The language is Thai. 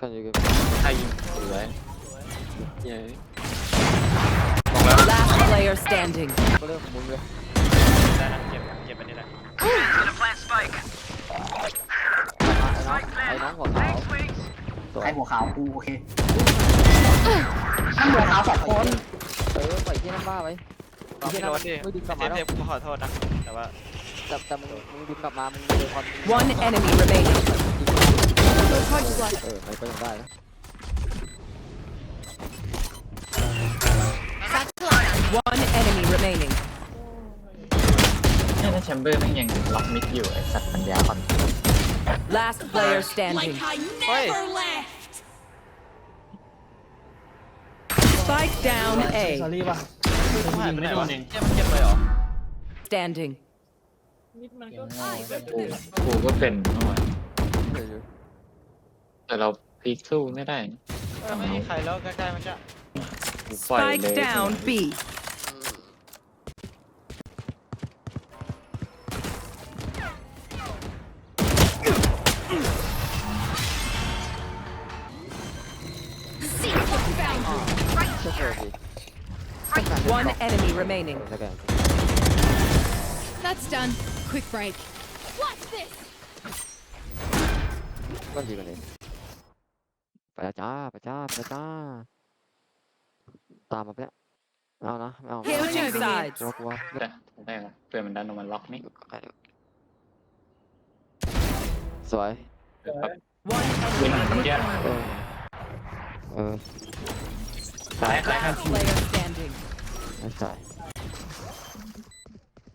Can you give ใครยิงสวยเย้ Last player standing. ก็เรื่องของมึงเลยได้นะเก็บเก็บอันนี้แหละไอ้น้องไอ้น้องหัวขาวสวใครยหัวขาวกูโอเคนั่งหัวขาวสองคนเออปล่อยที่น้ำบ้าไว้ลองพี่โรสดิไม่ดึงกลับเทมาปแล้วเทปกูขอโทษนะ แต่ว่าแต่แต่มึงมึงดึงกลับมามึงเจอคอน One enemy remaining. เออไปก็ยังได้นะ One enemy remaining. เนี่ยถ้าแชมเบอร์แม่งยังล็อกมิดอยู่ไอ้สัตว์ปัญญาอ่อน Last player standing. Spike down ซอ A. รี่ป่ะกูหายไปไหนวะเจ็บมันเจ็บเลยเหรอ Standing. กูกูก็เป็นเมื่อวานเออ แต่เราพลิกสู้ไม่ได้เออไม่มีใครแล้วใกล้ๆมันจะกูปล่อยเล Spike ย down B. เชื่อเชื่อดิ One enemy remaining. สแกน That's done. Quick break. What's this? ก็ดีกว่านี้ ไปแล้วจ้าไปจ้าไปจ้า ตามมาไปแล้วเอานะไม่เอา Switching sides. กลัวกลัวได้ได้ละเพื่อมันดันออกมาล็อกนี่สวย เดี๋ยวครับ One ยิง enemy เมื่อกี้เออเออ ซ้ายซ้ายครับ Last player standing. ไม่ใช่